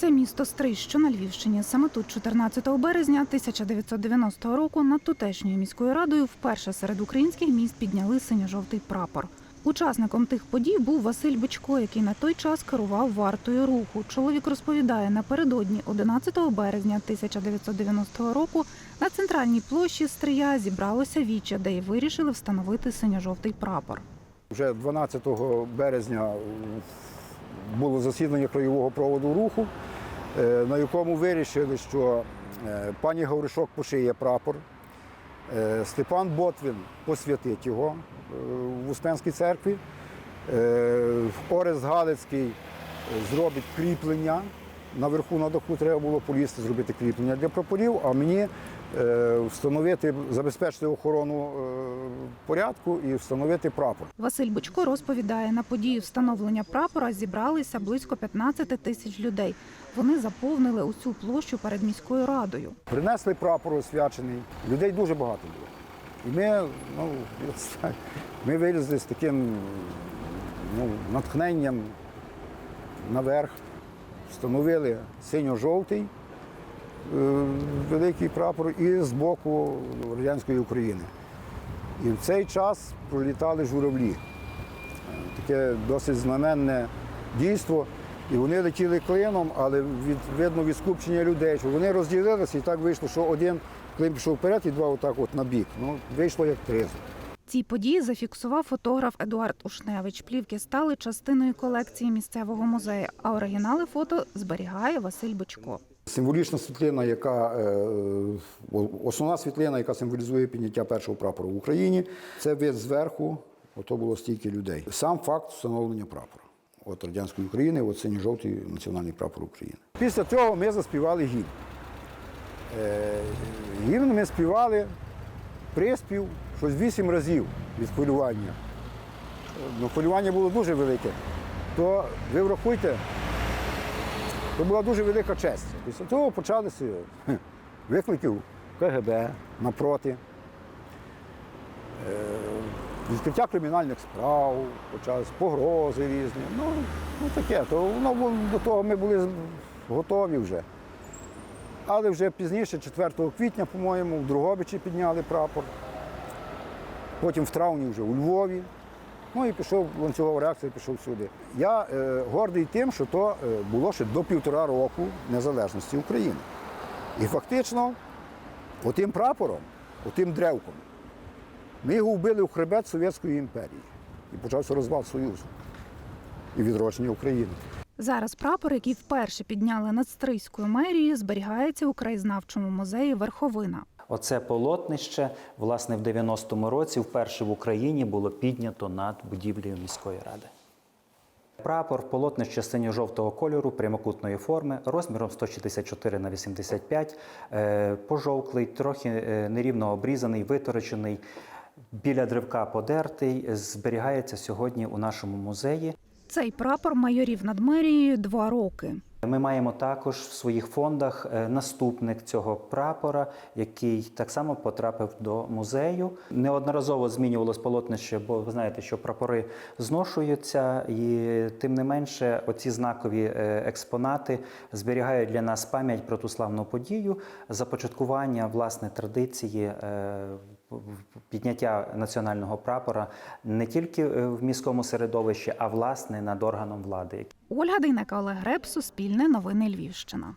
Це місто Стрий, що на Львівщині. Саме тут, 14 березня 1990 року, над тутешньою міською радою вперше серед українських міст підняли синьо-жовтий прапор. Учасником тих подій був Василь Бичко, який на той час керував вартою руху. Чоловік розповідає, напередодні 11 березня 1990 року на центральній площі Стрия зібралося віче, де й вирішили встановити синьо-жовтий прапор. Вже 12 березня було засідання краєвого проводу руху, е, на якому вирішили, що е, пані Гавришок пошиє прапор, е, Степан Ботвін посвятить його в Успенській церкві, Орес Галицький зробить кріплення. Наверху на даху треба було полізти, зробити кріплення для прапорів, а мені е, встановити, забезпечити охорону е, порядку і встановити прапор. Василь Бичко розповідає, на подію встановлення прапора зібралися близько 15 тисяч людей. Вони заповнили усю площу перед міською радою. Принесли прапор освячений. Людей дуже багато було. І ми, ну, ми вилізли з таким ну, натхненням наверх, встановили синьо-жовтий е, великий прапор і з боку радянської України. І в цей час пролітали журавлі. Е, Таке досить знаменне дійство. І вони летіли клином, але від, видно від скупчення людей, що вони розділилися і так вийшло, що один клин пішов вперед і два отак от на бік. Ну, вийшло як тризу. Ці події зафіксував фотограф Едуард Ушневич. Плівки стали частиною колекції місцевого музею, а оригінали фото зберігає Василь Бичко. Символічна світлина, яка е, основна світлина, яка символізує підняття першого прапору в Україні, це вид зверху, ото було стільки людей. Сам факт встановлення прапора. От радянської України, от синьо-жовтий національний прапор України. Після цього ми заспівали гімн. Е, гімн ми співали приспів щось вісім разів від хвилювання. Ну, хвилювання було дуже велике. То ви врахуйте, це була дуже велика честь. Після того почалися хе, виклики в КГБ напроти, е, відкриття кримінальних справ, почались погрози різні. Ну, ну таке, то було- до того ми були готові вже. Але вже пізніше, 4 квітня, по-моєму, в Другобичі підняли прапор. Потім в травні вже у Львові. Ну і пішов ланцюгова реакція, пішов сюди. Я е, гордий тим, що то е, було ще до півтора року незалежності України. І фактично, отим прапором, отим древком, ми його вбили в хребет Совєтської імперії. І почався розвал Союзу і відродження України. Зараз прапор, який вперше підняли над Стрийською мерією, зберігається у краєзнавчому музеї Верховина. Оце полотнище, власне, в 90-му році вперше в Україні було піднято над будівлею міської ради. Прапор полотнище синьо-жовтого кольору прямокутної форми розміром 164 на 85, е, пожовклий, трохи е, нерівно обрізаний, виторочений, біля древка подертий, зберігається сьогодні у нашому музеї. Цей прапор майорів над мерією два роки. Ми маємо також в своїх фондах е, наступник цього прапора, який так само потрапив до музею. Неодноразово змінювалось полотнище, бо ви знаєте, що прапори зношуються, і тим не менше, оці знакові е, експонати зберігають для нас пам'ять про ту славну подію, започаткування власне традиції. Підняття національного прапора не тільки е, в міському середовищі, а власне над органом влади. Ольга Дейнека, Олег Греб, Суспільне новини Львівщина.